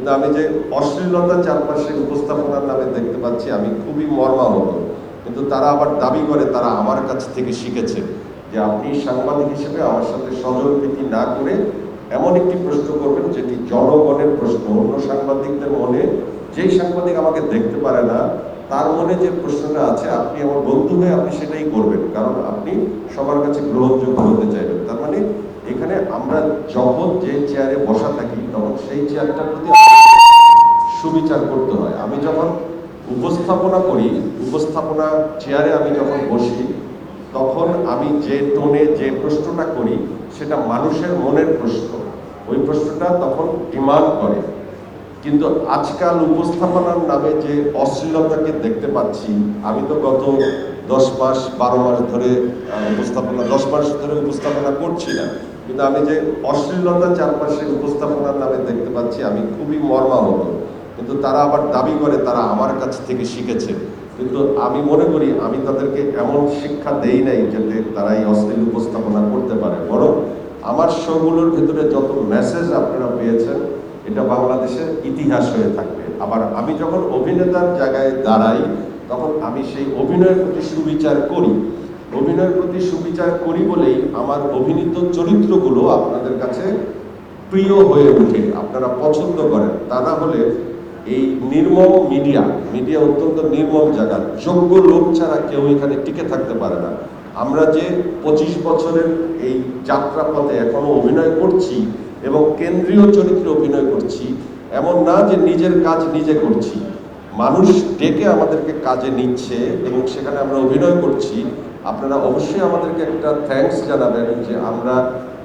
কিন্তু আমি যে অশ্লীলতা চারপাশে উপস্থাপনার নামে দেখতে পাচ্ছি, আমি খুবই মর্মাহত। কিন্তু তারা আবার দাবি করে, তারা আমার কাছ থেকে শিখেছে যে আপনি সাংবাদিক হিসেবে আমার সাথে সহযোগিতা না করে এমন একটি প্রশ্ন করবেন, যেটি জনগণের প্রশ্ন। অন্য সাংবাদিকদের মনে যেই সাংবাদিক আমাকে দেখতে পারে না, তার মনে যে প্রশ্নটা আছে, আপনি আমার বন্ধু হয়ে আপনি সেটাই করবেন, কারণ আপনি সবার কাছে গ্রহণযোগ্য হতে চাইবেন। তার মানে এখানে আমরা যখন যে চেয়ারে বসা থাকি, তখন সেই চেয়ারটার প্রতি সুবিচার করতে হয়। আমি যখন উপস্থাপনা করি, উপস্থাপনা চেয়ারে আমি যখন বসি, তখন আমি যে টোনে যে প্রশ্নটা করি, সেটা মানুষের মনের প্রশ্ন। ওই প্রশ্নটা তখন ডিমান্ড করে। কিন্তু আজকাল উপস্থাপনার নামে যে অশ্লীলতাকে দেখতে পাচ্ছি, আমি তো গত দশ মাস, বারো মাস ধরে উপস্থাপনা, দশ মাস ধরে উপস্থাপনা করছি না। কিন্তু আমি যে অশ্লীলতা চারপাশে উপস্থাপনার নামে দেখতে পাচ্ছি, আমি খুবই মর্মাহত। কিন্তু তারা আবার দাবি করে, তারা আমার কাছ থেকে শিখেছে। কিন্তু আমি মনে করি, আমি তাদেরকে এমন শিক্ষা দেই নাই যাতে তারা এই অশ্লীল উপস্থাপনা করতে পারে। বরং আমার শোগুলোর ভিতরে যত মেসেজ আপনারা পেয়েছেন, এটা বাংলাদেশের ইতিহাস হয়ে থাকবে। আবার আমি যখন অভিনেতার জায়গায় দাঁড়াই, তখন আমি সেই অভিনয়ের প্রতি সুবিচার করি। অভিনয়ের প্রতি সুবিচার করি বলেই আমার অভিনীত চরিত্রগুলো আপনাদের কাছে প্রিয় হয়ে ওঠে, আপনারা পছন্দ করেন। তা না হলে এই নির্মম মিডিয়া মিডিয়া অত্যন্ত নির্মম জায়গা, যোগ্য লোক ছাড়া কেউ এখানে টিকে থাকতে পারে না। আমরা যে পঁচিশ বছরের এই যাত্রাপথে এখনও অভিনয় করছি এবং কেন্দ্রীয় চরিত্রে অভিনয় করছি, এমন না যে নিজের কাজ নিজে করছি। মানুষ ডেকে আমাদেরকে কাজে নিচ্ছে এবং সেখানে আমরা অভিনয় করছি। আপনারা অবশ্যই আমাদেরকে একটা থ্যাংকস জানাবেন যে আমরা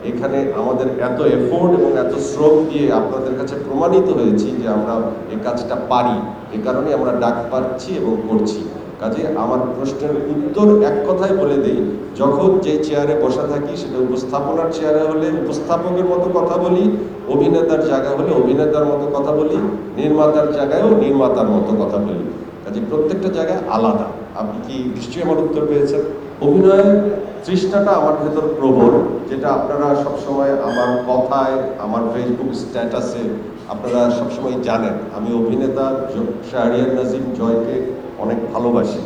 এখানে আমাদের এত এফোর্ট এবং এত শ্রম দিয়ে আপনাদের কাছে প্রমাণিত হয়েছি যে আমরা এই কাজটা পারি। এ কারণে আমরা ডাক পাচ্ছি এবং করছি। কাজে আমার প্রশ্নের উত্তর এক কথায় বলে দেই, যখন যে চেয়ারে বসা থাকি, সেটা উপস্থাপনার চেয়ারে হলে উপস্থাপকের মতো কথা বলি, অভিনেতার জায়গা হলে অভিনেতার মতো কথা বলি, নির্মাতার জায়গায়ও নির্মাতার মতো কথা বলি। কাজে প্রত্যেকটা জায়গায় আলাদা। আপনি কি নিশ্চয়ই আমার উত্তর পেয়েছেন? অভিনয়ের তৃষ্ণাটা আমার ভেতর প্রবল, যেটা আপনারা সবসময় আমার কথায়, আমার ফেসবুক স্ট্যাটাসে আপনারা সবসময় জানেন। আমি অভিনেতা শাহরিয়ার নাজিম জয়কে অনেক ভালোবাসি।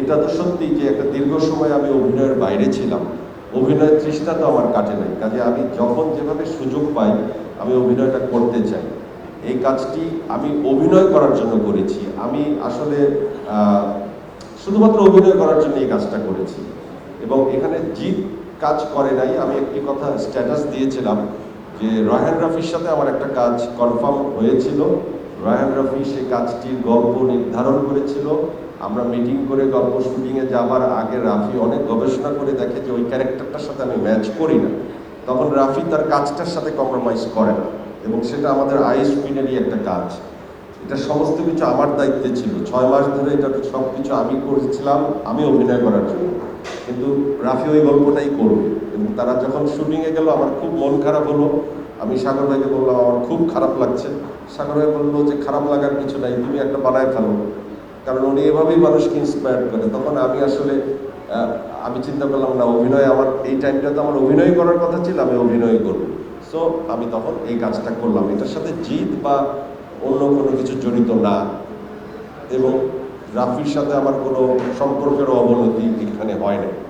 এটা তো সত্যি যে একটা দীর্ঘ সময় আমি অভিনয়ের বাইরে ছিলাম। অভিনয়ের তৃষ্ণা তো আমার কাটে নাই। কাজে আমি যখন যেভাবে সুযোগ পাই, আমি অভিনয়টা করতে চাই। এই কাজটি আমি অভিনয় করার জন্য করেছি। আমি আসলে শুধুমাত্র অভিনয় করার জন্য এই কাজটা করেছি। এবং এখানে জিত কাজ করে নাই, আমি একটি কথা স্ট্যাটাস দিয়েছিলাম যে রায়হান রাফির সাথে আমার একটা কাজ কনফার্ম হয়েছিল। রায়হান রফি সেই কাজটির গল্প নির্ধারণ করেছিল। আমরা মিটিং করে গল্প শুটিংয়ে যাবার আগে রাফি অনেক গবেষণা করে দেখে যে ওই ক্যারেক্টারটার সাথে আমি ম্যাচ করি না। তখন রাফি তার কাজটার সাথে কম্প্রোমাইজ করে না। এবং সেটা আমাদের আইএসপিনেরই একটা কাজ। এটা সমস্ত কিছু আমার দায়িত্বে ছিল। ছয় মাস ধরে এটা সব কিছু আমি করেছিলাম, আমি অভিনয় করার জন্য। কিন্তু রাফি ওই গল্পটাই করবে। এবং তারা যখন শুটিংয়ে গেল, আমার খুব মন খারাপ হলো। আমি সাগর ভাইকে বললাম, আমার খুব খারাপ লাগছে। সাগর ভাই বলল যে, খারাপ লাগার কিছু নাই, তুমি একটা বানায় ফেলো। কারণ উনি এভাবেই মানুষকে ইন্সপায়ার করে। তখন আমি আসলে আমি চিন্তা করলাম, না, অভিনয় আমার, এই টাইমটা তো আমার অভিনয় করার কথা ছিল, আমি অভিনয় করব। সো আমি তখন এই কাজটা করলাম। এটার সাথে জিত বা অন্য কোনো কিছু জড়িত না। এবং রাফির সাথে আমার কোনো সম্পর্কেরও অবনতি এখানে হয় না